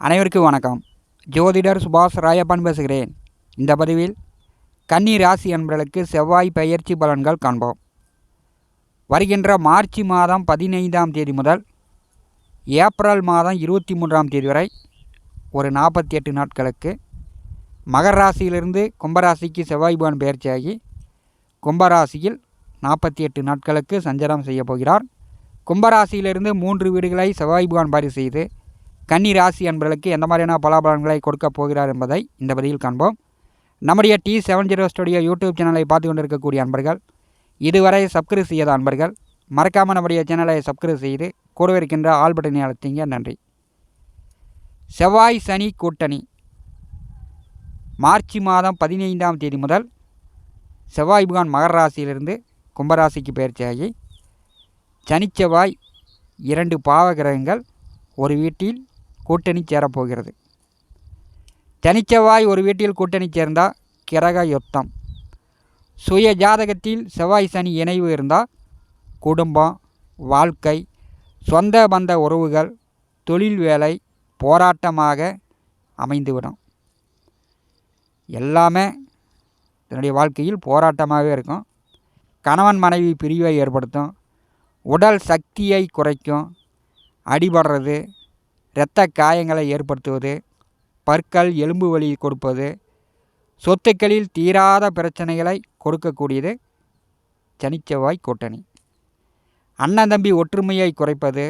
அனைவருக்கும் வணக்கம். ஜோதிடர் சுபாஷ் ராயப்பன் பேசுகிறேன். இந்த பதிவில் கன்னி ராசி என்பவர்களுக்கு செவ்வாய் பெயர்ச்சி பலன்கள் காண்போம். வருகின்ற மார்ச் மாதம் பதினைந்தாம் தேதி முதல் ஏப்ரல் மாதம் இருபத்தி மூன்றாம் தேதி வரை ஒரு நாற்பத்தி எட்டு நாட்களுக்கு மகர ராசியிலிருந்து கும்பராசிக்கு செவ்வாய் பவன் பெயர்ச்சியாகி கும்பராசியில் நாற்பத்தி எட்டு நாட்களுக்கு சஞ்சாரம் செய்ய போகிறார். கும்பராசியிலிருந்து மூன்று வீடுகளை செவ்வாய் பகவான் பாரி செய்து கன்னி ராசி என்பவர்களுக்கு எந்த மாதிரியான பலாபலன்களை கொடுக்கப் போகிறார் என்பதை இந்த பதிவில் காண்போம். நம்முடைய T seven zero studio YouTube சேனலை பார்த்து கொண்டிருக்கக்கூடிய அன்பர்கள் இதுவரை சப்ஸ்கிரைப் செய்யாத அன்பர்கள் மறக்காமல் நம்முடைய சேனலை சப்ஸ்கிரைப் செய்து கூடவே இருக்கின்ற ஆல் பட்டனை அழுத்திங்க நன்றி. செவ்வாய் சனி கூட்டணி. மார்ச் மாதம் பதினைந்தாம் தேதி முதல் செவ்வாய் புகான் மகர ராசியிலிருந்து கும்பராசிக்கு பயிற்சியாகி சனிச்செவ்வாய் இரண்டு பாவகிரகங்கள் ஒரு வீட்டில் கூட்டணி சேரப்போகிறது. தனிச்செவ்வாய் ஒரு வீட்டில் கூட்டணி சேர்ந்தால் கிரக யுத்தம். சுய ஜாதகத்தில் செவ்வாய் சனி இணைவு இருந்தால் குடும்பம் வாழ்க்கை சொந்த பந்த உறவுகள் தொழில் வேலை போராட்டமாக அமைந்துவிடும். எல்லாமே தன்னுடைய வாழ்க்கையில் போராட்டமாகவே இருக்கும். கணவன் மனைவி பிரிவை ஏற்படுத்தும். உடல் சக்தியை குறைக்கும். அடிபடுறது இரத்த காயங்களை ஏற்படுத்துவது பற்கள் எலும்பு வலி கொடுப்பது சொத்துக்களில் தீராத பிரச்சனைகளை கொடுக்கக்கூடியது சனிச்செவ்வாய் கூட்டணி. அண்ணன் தம்பி ஒற்றுமையை குறைப்பது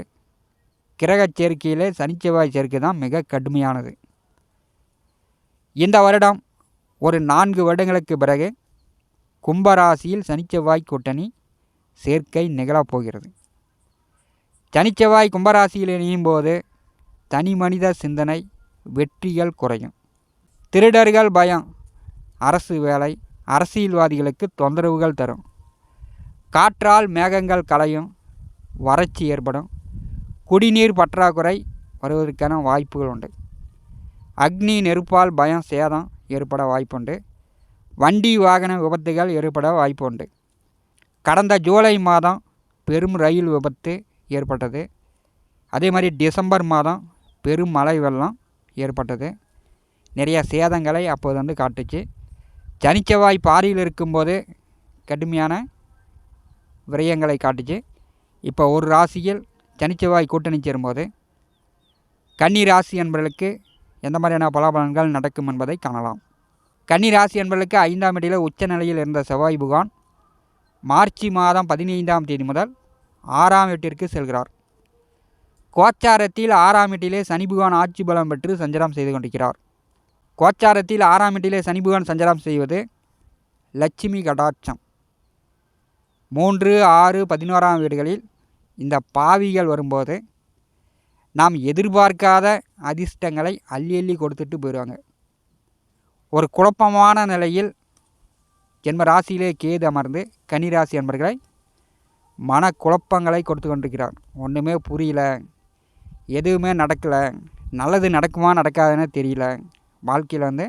கிரகச் சேர்க்கையில் சனிச்செவ்வாய் சேர்க்கை தான் மிக கடுமையானது. இந்த வருடம் ஒரு நான்கு வருடங்களுக்கு பிறகு கும்பராசியில் சனிச்செவ்வாய் கூட்டணி சேர்க்கை நிகழப்போகிறது சனிச்செவ்வாய் கும்பராசியில் இணையும் போது தனி மனித சிந்தனை வெற்றிகள் குறையும். திருடர்கள் பயம் அரசு வேலை அரசியல்வாதிகளுக்கு தொந்தரவுகள் தரும். காற்றால் மேகங்கள் கலையும் வறட்சி ஏற்படும். குடிநீர் பற்றாக்குறை வருவதற்கான வாய்ப்புகள் உண்டு. அக்னி நெருப்பால் பயம் சேதம் ஏற்பட வாய்ப்புண்டு. வண்டி வாகன விபத்துகள் ஏற்பட வாய்ப்புண்டு. கடந்த ஜூலை மாதம் பெரும் ரயில் விபத்து ஏற்பட்டது. அதே மாதிரி டிசம்பர் மாதம் பெரும் மழை வெள்ளம் ஏற்பட்டது. நிறைய சேதங்களை அப்போது வந்து காட்டுச்சு. சனிச்செவ்வாய் பாரியில் இருக்கும்போது கடுமையான விரயங்களை காட்டுச்சு. இப்போ ஒரு ராசியில் சனிச்செவ்வாய் கூட்டணி சேரும்போது கன்னி ராசி என்பவர்களுக்கு எந்த மாதிரியான பலாபலன்கள் நடக்கும் என்பதை காணலாம். கன்னி ராசி என்பவர்களுக்கு ஐந்தாம் இடையில் உச்ச நிலையில் இருந்த செவ்வாய் புகான் மார்ச் மாதம் பதினைந்தாம் தேதி முதல் ஆறாம் வீட்டிற்கு செல்கிறார். கோச்சாரத்தில் ஆறாம் வீட்டிலே சனி பகவான் ஆட்சி பலம் பெற்று சஞ்சலம் செய்து கொண்டிருக்கிறார். கோச்சாரத்தில் ஆறாம் வீட்டிலே சனி பகவான் சஞ்சாரம் செய்வது லட்சுமி கடாட்சம். மூன்று ஆறு பதினோராம் வீடுகளில் இந்த பாவிகள் வரும்போது நாம் எதிர்பார்க்காத அதிர்ஷ்டங்களை அள்ளி அள்ளி கொடுத்துட்டு போயிடுவாங்க. ஒரு குழப்பமான நிலையில் ஜென்ம ராசியிலே கேது அமர்ந்து கன்னிராசி என்பர்களை மனக்குழப்பங்களை கொடுத்து கொண்டிருக்கிறார். ஒன்றுமே புரியல. எதுவுமே நடக்கலை. நல்லது நடக்குமா நடக்காதுன்னு தெரியல. வாழ்க்கையில் வந்து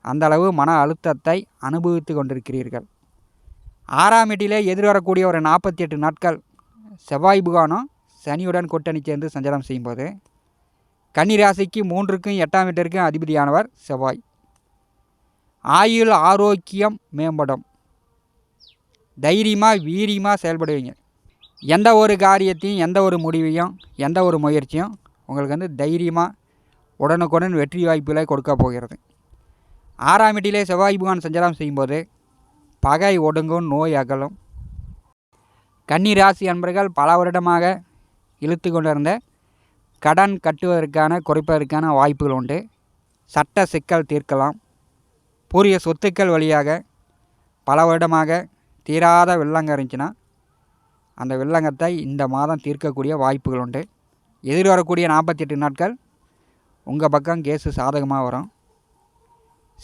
அந்தளவு மன அழுத்தத்தை அனுபவித்து கொண்டிருக்கிறீர்கள். ஆறாம் வீட்டிலே எதிர்வரக்கூடிய ஒரு நாற்பத்தி எட்டு நாட்கள் செவ்வாய் புகானம் சனியுடன் கூட்டணி சேர்ந்து சஞ்சாரம் செய்யும்போது கன்னிராசிக்கு மூன்றுக்கும் எட்டாம் வீட்டிற்கும் அதிபதியானவர் செவ்வாய். ஆயுள் ஆரோக்கியம் மேம்படும். தைரியமாக வீரியமாக செயல்படுவீங்க. எந்த ஒரு காரியத்தையும் எந்த ஒரு முடிவையும் எந்த ஒரு முயற்சியும் உங்களுக்கு வந்து தைரியமாக உடனுக்குடன் வெற்றி வாய்ப்புகளை கொடுக்க போகிறது. ஆறாம் வீட்டிலே செவ்வாய் புகான் சஞ்சாரம் செய்யும்போது பகை ஒடுங்கும் நோய் அகலும். கன்னி ராசி அன்பர்கள் பல வருடமாக இழுத்து கொண்டிருந்த கடன் கட்டுவதற்கான குறைப்பதற்கான வாய்ப்புகள் உண்டு. சட்ட சிக்கல் தீர்க்கலாம். பூரிய சொத்துக்கள் வழியாக பல வருடமாக தீராத வெள்ளங்க இருந்துச்சுன்னா அந்த வெள்ளங்கத்தை இந்த மாதம் தீர்க்கக்கூடிய வாய்ப்புகள் உண்டு. எதிர்வரக்கூடிய நாற்பத்தி எட்டு நாட்கள் உங்கள் பக்கம் கேஸு சாதகமாக வரும்.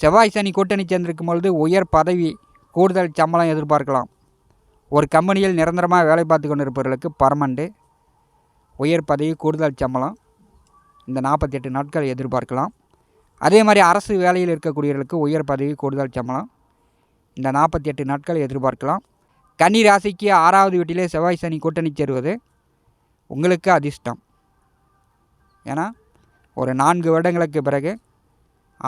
செவ்வாய் சனி கூட்டணி சேர்ந்திருக்கும் பொழுது உயர் பதவி கூடுதல் சம்பளம் எதிர்பார்க்கலாம். ஒரு கம்பெனியில் நிரந்தரமாக வேலை பார்த்து கொண்டிருப்பவர்களுக்கு பர்மனண்ட்டு உயர் பதவி கூடுதல் சம்பளம் இந்த நாற்பத்தி எட்டு நாட்கள் எதிர்பார்க்கலாம். அதே மாதிரி அரசு வேலையில் இருக்கக்கூடியவர்களுக்கு உயர் பதவி கூடுதல் சம்பளம் இந்த நாற்பத்தி எட்டு நாட்கள் எதிர்பார்க்கலாம். கன்னி ராசிக்கு ஆறாவது வீட்டிலே செவ்வாய் சனி கூட்டணி சேருவது உங்களுக்கு அதிர்ஷ்டம். ஏன்னா ஒரு நான்கு வருடங்களுக்கு பிறகு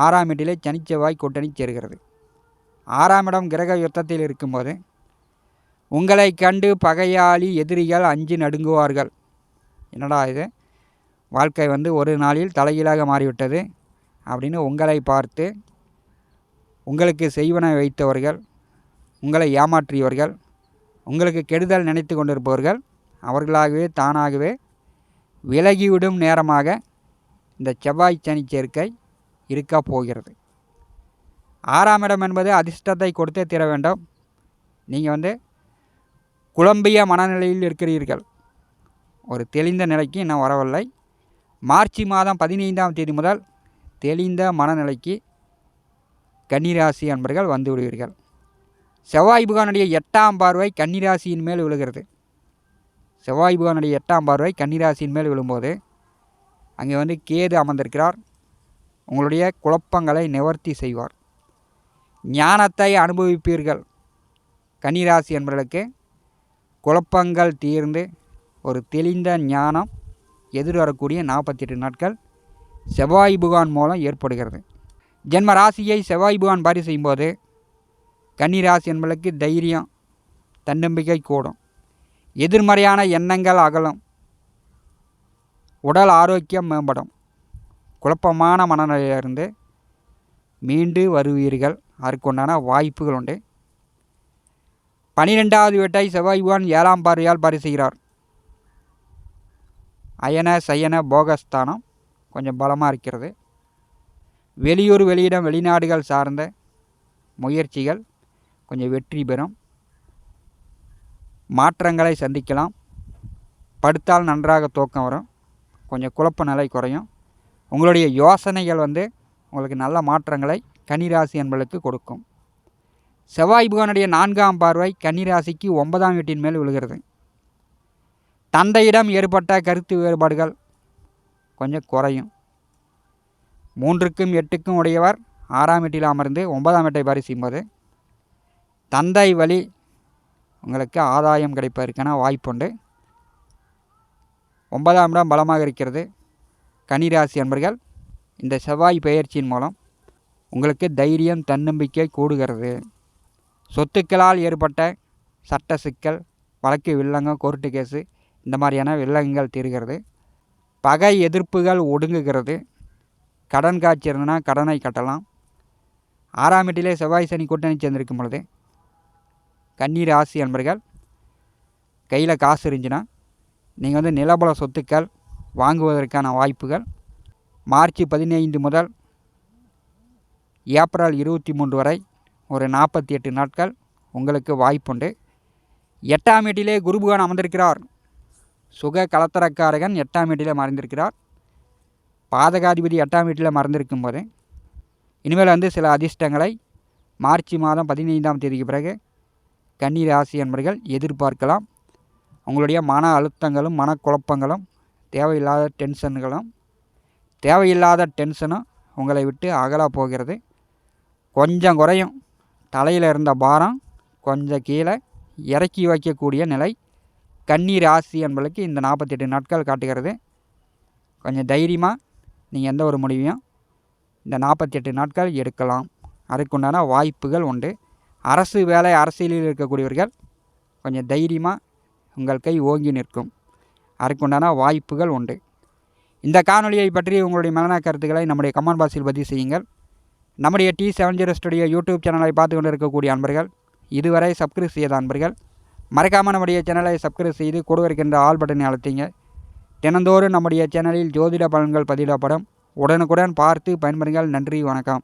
ஆறாம் வீட்டிலே சனி செவ்வாய் கூட்டணி சேர்கிறது. ஆறாம் இடம் கிரக யுத்தத்தில் இருக்கும்போது உங்களை கண்டு பகையாளி எதிரிகள் அஞ்சு நடுங்குவார்கள். என்னடா இது? வாழ்க்கை வந்து ஒரு நாளில் தலைகீழாக மாறிவிட்டது அப்படின்னு உங்களை பார்த்து உங்களுக்கு செய்வன வைத்தவர்கள் உங்களை ஏமாற்றியவர்கள் உங்களுக்கு கெடுதல் நினைத்து கொண்டிருப்பவர்கள் அவர்களாகவே தானாகவே விலகிவிடும் நேரமாக இந்த செவ்வாய் சனி சேர்க்கை இருக்க போகிறது. ஆறாம் இடம் என்பது அதிர்ஷ்டத்தை கொடுத்தே தீர வேண்டும். நீங்கள் வந்து குழம்பிய மனநிலையில் இருக்கிறீர்கள். ஒரு தெளிந்த நிலைக்கு இன்னும் வரவில்லை. மார்ச் மாதம் பதினைந்தாம் தேதி முதல் தெளிந்த மனநிலைக்கு கன்னிராசி அன்பர்கள் வந்துவிடுவீர்கள் செவ்வாய் புகானுடைய எட்டாம் பார்வை கன்னிராசியின் மேல் விழுகிறது. செவ்வாய் புகானுடைய எட்டாம் பார்வை கன்னிராசியின் மேல் விழும்போது அங்கே வந்து கேது அமர்ந்திருக்கிறார். உங்களுடைய குழப்பங்களை நிவர்த்தி செய்வார். ஞானத்தை அனுபவிப்பீர்கள். கன்னிராசி என்பவர்களுக்கு குழப்பங்கள் தீர்ந்து ஒரு தெளிந்த ஞானம் எதிர்வரக்கூடிய நாற்பத்தி எட்டு நாட்கள் செவ்வாய் புகான் மூலம் ஏற்படுகிறது. ஜென்ம ராசியை செவ்வாய் புகான் பாரி செய்யும்போது கன்னிராசி என்பளுக்கு தைரியம் தன்னம்பிக்கை கூடும். எதிர்மறையான எண்ணங்கள் அகலும். உடல் ஆரோக்கியம் மேம்படும். குழப்பமான மனநிலையிலிருந்து மீண்டு வருவீர்கள். அதற்குண்டான வாய்ப்புகள் உண்டு. பனிரெண்டாவது வீட்டை செவ்வாய்வான் ஏழாம் பார்வையால் பரிசுகிறார் அயன சயன போகஸ்தானம் கொஞ்சம் பலமாக இருக்கிறது. வெளியூர் வெளியிடம் வெளிநாடுகள் சார்ந்த முயற்சிகள் கொஞ்சம் வெற்றி பெறும். மாற்றங்களை சந்திக்கலாம். படுத்தால் நன்றாக தூக்கம் வரும். கொஞ்சம் குழப்ப நிலை குறையும். உங்களுடைய யோசனைகள் வந்து உங்களுக்கு நல்ல மாற்றங்களை கன்னிராசி என்பளுக்கு கொடுக்கும். செவ்வாய் புகனுடைய நான்காம் பார்வை கன்னிராசிக்கு ஒன்பதாம் வீட்டின் மேல் விழுகிறது. தந்தையிடம் ஏற்பட்ட கருத்து வேறுபாடுகள் கொஞ்சம் குறையும். மூன்றுக்கும் எட்டுக்கும் உடையவர் ஆறாம் வீட்டில் அமர்ந்து ஒன்பதாம் வீட்டை பாரி தந்தை வழி உங்களுக்கு ஆதாயம் கிடைப்பதற்கான வாய்ப்புண்டு. ஒன்பதாம் இடம் பலமாக இருக்கிறது. கன்னிராசி அன்பர்கள் இந்த செவ்வாய் பயிற்சியின் மூலம் உங்களுக்கு தைரியம் தன்னம்பிக்கை கூடுகிறது. சொத்துக்களால் ஏற்பட்ட சட்ட சிக்கல் வழக்கு வில்லங்கம் கோர்ட்டு கேஸு இந்த மாதிரியான வில்லங்கங்கள் தீர்கிறது. பகை எதிர்ப்புகள் ஒடுங்குகிறது. கடன் காட்சி இருந்ததுன்னா கடனை கட்டலாம். ஆறாம் வீட்டிலே செவ்வாய் சனி கூட்டணி சேர்ந்திருக்கும் பொழுது கண்ணீர் ராசி அன்பர்கள். கையில் காசு இருந்துச்சுன்னா நீங்கள் வந்து நிலபல சொத்துக்கள் வாங்குவதற்கான வாய்ப்புகள். மார்ச் பதினைந்து முதல் ஏப்ரல் இருபத்தி மூன்று வரை ஒரு நாற்பத்தி எட்டு நாட்கள் உங்களுக்கு வாய்ப்புண்டு. எட்டாம் வீட்டிலே குருபுகான் அமர்ந்திருக்கிறார். சுக கலத்தரக்காரகன் எட்டாம் வீட்டிலே மறைந்திருக்கிறார். பாதகாதிபதி எட்டாம் வீட்டில் மறந்திருக்கும் போது இனிமேல் வந்து சில அதிர்ஷ்டங்களை மார்ச் மாதம் பதினைந்தாம் தேதிக்கு பிறகு கன்னி ராசி என்பர்கள் எதிர்பார்க்கலாம். உங்களுடைய மன அழுத்தங்களும் மனக்குழப்பங்களும் தேவையில்லாத டென்ஷன்களும் தேவையில்லாத டென்ஷனும் உங்களை விட்டு அகல போகிறது. கொஞ்சம் குறையும். தலையில் இருந்த பாரம் கொஞ்சம் கீழே இறக்கி வைக்கக்கூடிய நிலை கன்னி ராசி என்பதற்கு இந்த நாற்பத்தெட்டு நாட்கள் காட்டுகிறது. கொஞ்சம் தைரியமாக நீங்கள் எந்த ஒரு முடிவையும் இந்த நாற்பத்தெட்டு நாட்கள் எடுக்கலாம். அதுக்குண்டான வாய்ப்புகள் உண்டு. அரசு வேலை அரசியலில் இருக்கக்கூடியவர்கள் கொஞ்சம் தைரியமாக உங்கள் கை ஓங்கி நிற்கும். அதற்குண்டான வாய்ப்புகள் உண்டு. இந்த காணொலியை பற்றி உங்களுடைய மனநல கருத்துக்களை நம்முடைய கமெண்ட் பாக்ஸில் பதிவு செய்யுங்கள். நம்முடைய T seven zero studio YouTube சேனலை பார்த்து கொண்டு இருக்கக்கூடிய அன்பர்கள் இதுவரை சப்ஸ்கிரைப் செய்யாத அன்பர்கள் மறக்காமல் நம்முடைய சேனலை சப்ஸ்கிரைப் செய்து கூட இருக்கின்ற ஆல் பட்டனை அழுத்திங்க. தினந்தோறும் நம்முடைய சேனலில் ஜோதிட பலன்கள் பதிவிடப்படும். உடனுக்குடன் பார்த்து பயன்பெறுங்கள். நன்றி வணக்கம்.